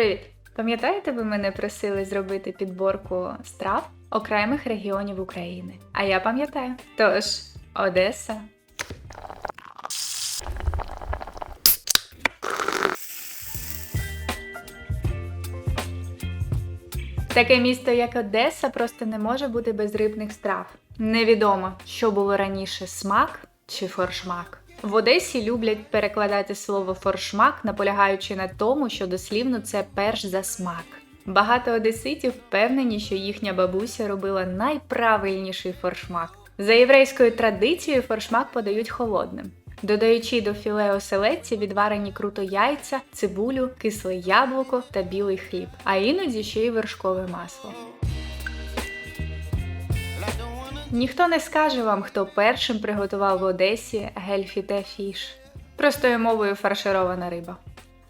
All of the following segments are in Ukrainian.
Привіт! Пам'ятаєте, ви мене просили зробити підборку страв окремих регіонів України? А я пам'ятаю. Тож, Одеса. Таке місто, як Одеса, просто не може бути без рибних страв. Невідомо, що було раніше смак чи форшмак. В Одесі люблять перекладати слово форшмак, наполягаючи на тому, що дослівно це перш за смак. Багато одеситів впевнені, що їхня бабуся робила найправильніший форшмак. За єврейською традицією форшмак подають холодним, додаючи до філе оселедці відварені круто яйця, цибулю, кисле яблуко та білий хліб, а іноді ще й вершкове масло. Ніхто не скаже вам, хто першим приготував в Одесі гельфіте фіш. Простою мовою фарширована риба.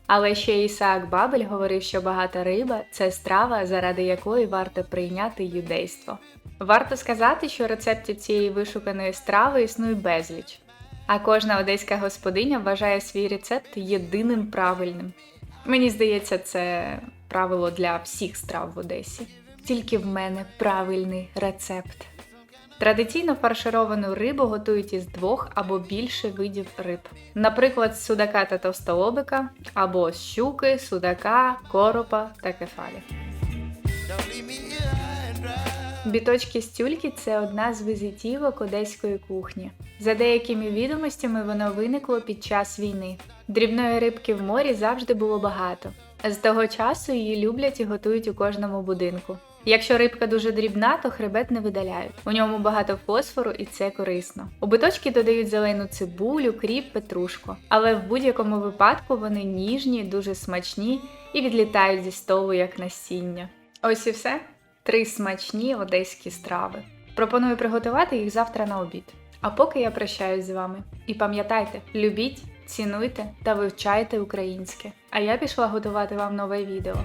Але ще Ісаак Бабель говорив, що багата риба це страва, заради якої варто прийняти юдейство. Варто сказати, що рецептів цієї вишуканої страви існує безліч, а кожна одеська господиня вважає свій рецепт єдиним правильним. Мені здається, це правило для всіх страв в Одесі. Тільки в мене правильний рецепт. Традиційно фаршировану рибу готують із двох або більше видів риб. Наприклад, з судака та товстолобика, або з щуки, судака, коропа та кефалі. Біточки з тюльки це одна з візитівок одеської кухні. За деякими відомостями воно виникло під час війни. Дрібної рибки в морі завжди було багато. З того часу її люблять і готують у кожному будинку. Якщо рибка дуже дрібна, то хребет не видаляють. У ньому багато фосфору і це корисно. У биточки додають зелену цибулю, кріп, петрушку. Але в будь-якому випадку вони ніжні, дуже смачні і відлітають зі столу як насіння. Ось і все. Три смачні одеські страви. Пропоную приготувати їх завтра на обід. А поки я прощаюсь з вами. І пам'ятайте, любіть, цінуйте та вивчайте українське. А я пішла готувати вам нове відео.